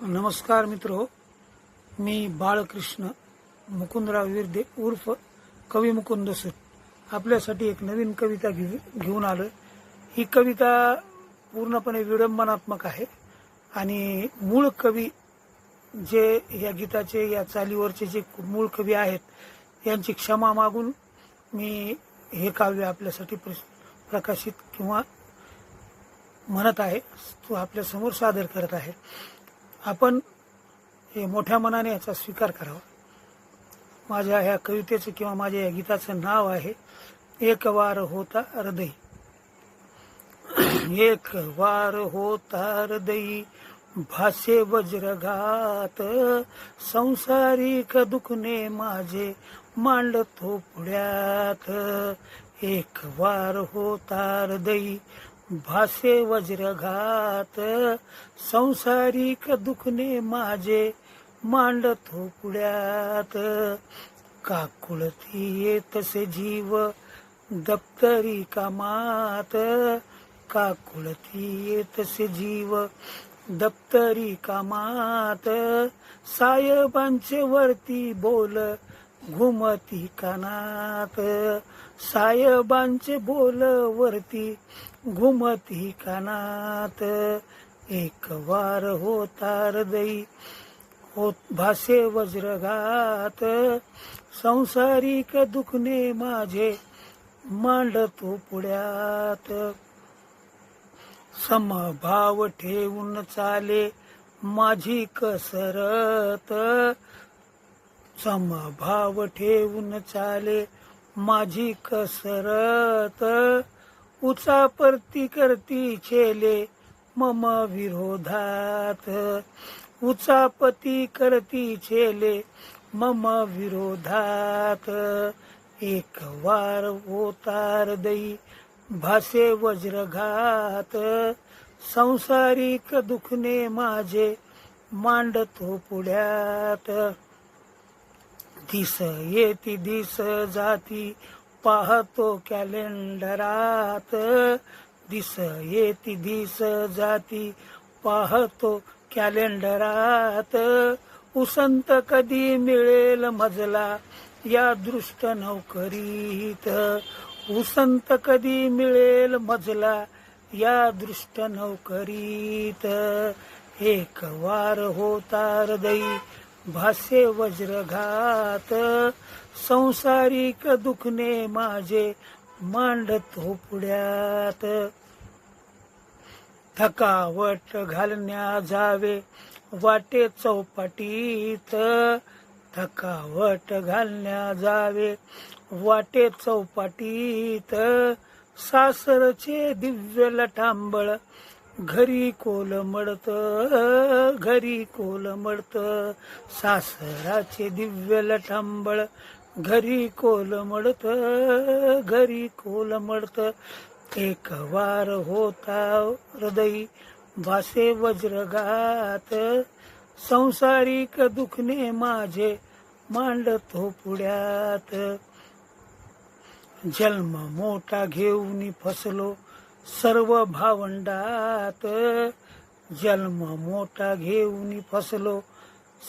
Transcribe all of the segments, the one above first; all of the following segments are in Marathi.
नमस्कार मित्र मी बाळकृष्ण मुकुंदराव विर्दे उर्फ कवी मुकुंद सूत आपल्यासाठी एक नवीन कविता घेऊ घेऊन आलो ही कविता पूर्णपणे विडंबनात्मक आहे आणि मूळ कवी जे या गीताचे या चालीवरचे जे मूळ कवी आहेत यांची क्षमा मागून मी हे काव्य आपल्यासाठी प्रकाशित किंवा म्हणत आहे तो आपल्यासमोर सादर करत आहे. आपण हे मोठ्या मनाने याचा स्वीकार करावा. माझ्या ह्या कवितेचं किंवा माझ्या या गीताचं नाव आहे एक वार होता हृदय. एक वार होता हृदयी भासे वज्रघात संसारिक दुखणे माझे मांडतो पुढ्यात. एक वार होता हृदयी भासे वज्रघात संसारिक दुखणे माझे मांड थोपड्यात. काकुळती तसे जीव दप्तरी कामात. काकुळती तसे जीव दप्तरी कामात. साहेबांचे वरती बोल घुमती कानात. साहेबांचे बोल वरती घुमती कानात. एक वार होता हृदयी होत भासे वज्रघात. संसारिक दुखणे माझे मांडतो पुढ्यात. समभाव ठेवून चाले माझी कसरत. समभाव ठेवून चाले माझी कसरत. उचापरती करती छेले मम विरोधात. उचापती करती छेले मम विरोधात. एक वार ओतार दई भासे वज्रघात. संसारिक दुखणे माझे मांडतो पुढ्यात. दिस येती दिस जाती. पाहतो कॅलेंडरात. दिस येती दिस जाती. पाहतो कॅलेंडरात. उसंत कधी मिळेल मजला? या दृष्ट नौकरीत. उसंत कधी मिळेल मजला? या दृष्ट नौकरीत. एक वार होता हृदयी भासे वज्रघात संसारिक दुखणे माझे मांडतो पुढ्यात थकावट घालण्या जावे वाटे चौपाटीत. थकावट घालण्या जावे वाटे चौपाटीत. सासरचे दिव्य लटांबळ घरी कोल कोलमडत घरी कोल कोलमडत सासराचे दिव्य लठांबळ घरी कोलमडत घरी कोलमडत एक वार होता हृदय भासे वज्रघात. संसारिक दुखणे माझे मांडतो पुढ्यात. जन्म मोठा घेऊन फसलो सर्व भावंडात जन्म मोठा घेऊन फसलो.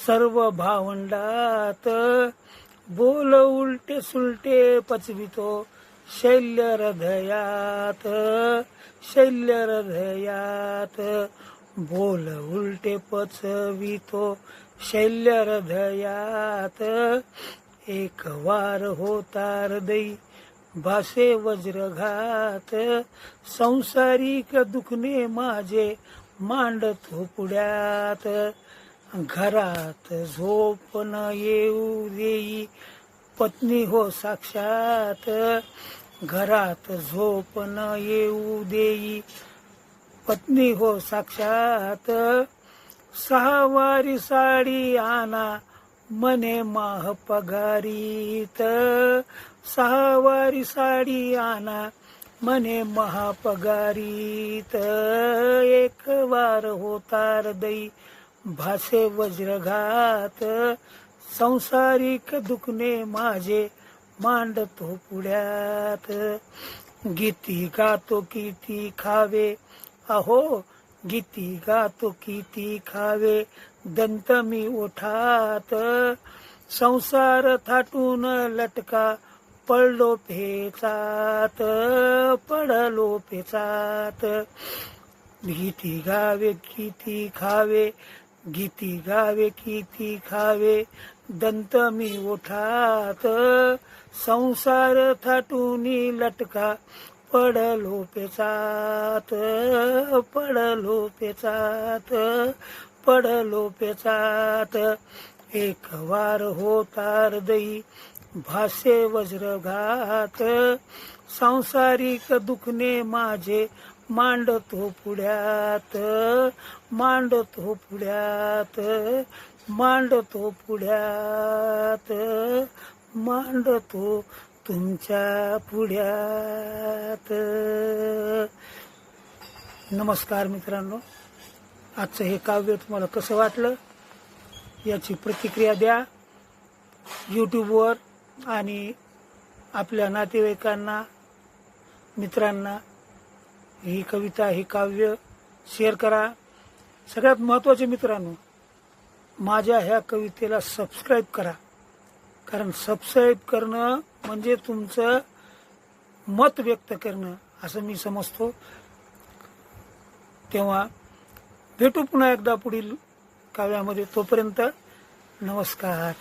सर्व भावंडात बोल उलटे सुलटे पचवितो. शैल्य हृदयात शैल्य हृदयात बोल उलटे पचवितो. शैल्य हृदयात एक वार होता हृदयी. भासे वज्रघात संसारिक दुखणे माझे मांडत पुढ्यात घरात झोप न येऊ देई पत्नी हो साक्षात. घरात झोप न येऊ देई पत्नी हो साक्षात. सहावारी साडी आणा मने माह पगारीत सहावारी साडी आणा मने महापगारीत एक वार होतार दई भासे वज्रघात. संसारिक दुखणे माझे मांडतो पुढ्यात. गीती गातो किती खावे अहो गीती गातो किती खावे. दंत मी ओठात संसार थाटून लटका पडलो फेचात पडलो फेचात गीती गावे किती खावे गीती गावे किती खावे दंत मी ओठात संसार थाटूनी लटका पडलो पेचात पडलो पेचात. पडलो पेचात. एक वार होता हृदयी भासे वज्रघात. सांसारिक दुखणे माझे मांडतो पुढ्यात मांडतो पुढ्यात मांडतो पुढ्यात मांडतो तुमच्या पुढ्यात. नमस्कार मित्रांनो. आजचं हे काव्य तुम्हाला कसं वाटलं याची प्रतिक्रिया द्या. यूट्यूबवर आणि आपल्या नातेवाईकांना मित्रांना ही कविता ही काव्य शेअर करा. सगळ्यात महत्त्वाचे मित्रांनो माझ्या ह्या कवितेला सबस्क्राईब करा. कारण सबस्क्राईब करणं म्हणजे तुमचं मत व्यक्त करणं असं मी समजतो. तेव्हा भेटू पुन्हा एकदा पुढील काव्यामध्ये. तोपर्यंत नमस्कार.